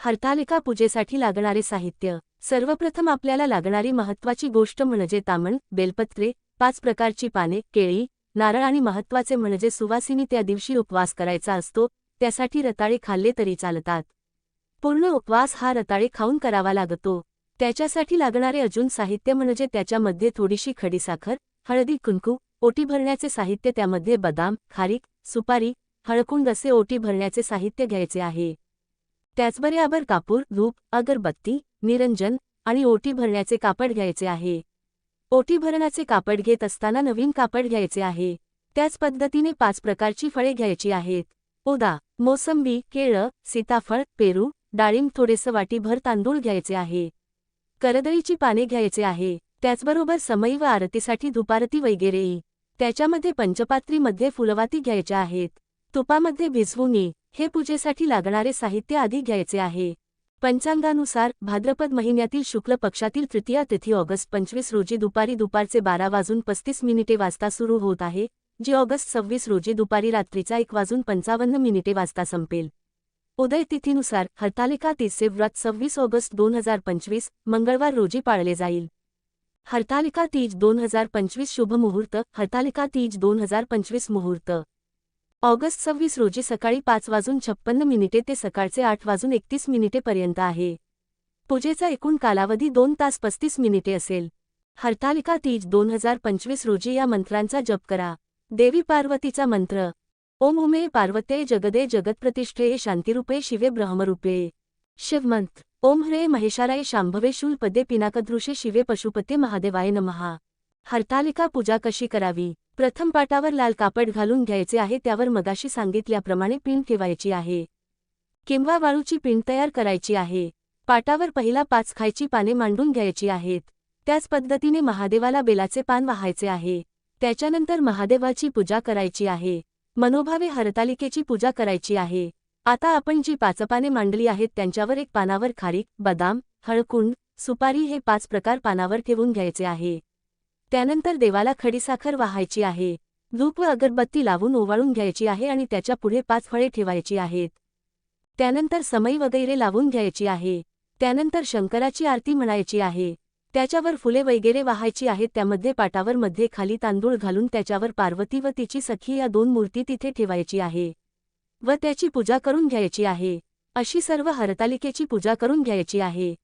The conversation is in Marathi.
हरतालिका पूजेसाठी लागणारे साहित्य. सर्वप्रथम आपल्याला लागणारी महत्वाची गोष्ट म्हणजे तामण बेलपत्रे पाच प्रकारची पाने केळी नारळ आणि महत्त्वाचे म्हणजे सुवासिनी त्या दिवशी उपवास करायचा असतो त्यासाठी रताळे खाल्ले तरी चालतात. पूर्ण उपवास हा रताळे खाऊन करावा लागतो. त्याच्यासाठी लागणारे अजून साहित्य म्हणजे त्याच्यामध्ये थोडीशी खडीसाखर हळदी कुंकू ओटी भरण्याचे साहित्य त्यामध्ये बदाम खारीक सुपारी हळकुंड असे ओटी भरण्याचे साहित्य घ्यायचे आहे. त्याचबरोबर कापूर धूप अगरबत्ती निरंजन आणि ओटी भरण्याचे कापड घ्यायचे आहे. ओटी भरण्याचे कापड घेत असताना नवीन कापड घ्यायचे आहे. त्याच पद्धतीने पाच प्रकारची फळे घ्यायची आहेत. ओदा मोसंबी केळं सीताफळ पेरू डाळिंब थोडेसं वाटीभर तांदूळ घ्यायचे आहे. करदळीची पाने घ्यायचे आहे. त्याचबरोबर समयी व आरतीसाठी धुपारती वगैरेही. त्याच्यामध्ये पंचपात्रीमध्ये फुलवाती घ्यायच्या आहेत. तुपामध्ये भिजवून हे पूजेसाठी लागणारे साहित्य आधी घ्यायचे आहे. पंचांगानुसार भाद्रपद महिन्यातील शुक्ल पक्षातील तृतीया तिथी ऑगस्ट पंचवीस रोजी दुपारी दुपारचे बारा वाजून पस्तीस मिनिटे वाजता सुरू होत आहे जी ऑगस्ट सव्वीस रोजी दुपारी रात्रीचा एक वाजून पंचावन्न मिनिटे वाजता संपेल. उदय तिथीनुसार हरतालिका तीसचे व्रत सव्वीस ऑगस्ट दोन हजार पंचवीस मंगळवार रोजी पाळले जाईल. हरतालिका तीज दोन हजार पंचवीस शुभ मुहूर्त हरतालिका तीज दोन हजार पंचवीस मुहूर्त. ऑगस्ट सव्वीस रोजी सकाळी पाच वाजून छप्पन्न मिनिटे ते सकाळचे आठ वाजून एकतीस मिनिटेपर्यंत आहे. पूजेचा एकूण कालावधी दोन तास पस्तीस मिनिटे असेल. हरतालिका तीज दोन हजार पंचवीस रोजी या मंत्रांचा जप करा. देवी पार्वतीचा मंत्र. ओम उमे पार्वते जगदे जगत्प्रतिष्ठे शांतिरूपे शिवे ब्रह्मरूपे. शिवमंत्र ओम ह्रे महेशाराय शांभवे शूलपदे पिनाकदृशे शिवे पशुपते महादेवाय नमहा. हरतालिका पूजा कशी करावी? प्रथम पाटावर लाल कापड घालून घ्यायचे आहे त्यावर मगाशी सांगितल्याप्रमाणे पिंड ठेवायची आहे. किंवा वाळूची पिंड तयार करायची आहे? पाटावर पहिला पाच खायची पाने मांडून घ्यायची आहेत. त्याच पद्धतीने महादेवाला बेलाचे पान वाहायचे आहे. त्याच्यानंतर महादेवाची पूजा करायची आहे. मनोभावे हरतालिकेची पूजा करायची आहे. आता आपण जी पाच पाने मांडली आहेत त्यांच्यावर एक पानावर खारीक बदाम हळकुंड सुपारी हे पाच प्रकार पानावर ठेवून घ्यायचे आहे. त्यानंतर देवाला खडीसाखर वाहायची आहे. धूप व अगरबत्ती लावून ओवाळून घ्यायची आहे आणि त्याच्या पुढे पाच फळे ठेवायची आहेत. त्यानंतर समई वगैरे लावून घ्यायची आहे. त्यानंतर शंकराची आरती म्हणायची आहे. त्याच्यावर फुले वगैरे वाहायची आहेत. त्यामध्ये पाटावर मध्ये खाली तांदूळ घालून त्याच्यावर पार्वती व तिची सखी या दोन मूर्ती तिथे ठेवायची आहे. व त्याची पूजा करून घ्यायची आहे. अशी सर्व हरतालिकेची पूजा करून घ्यायची आहे.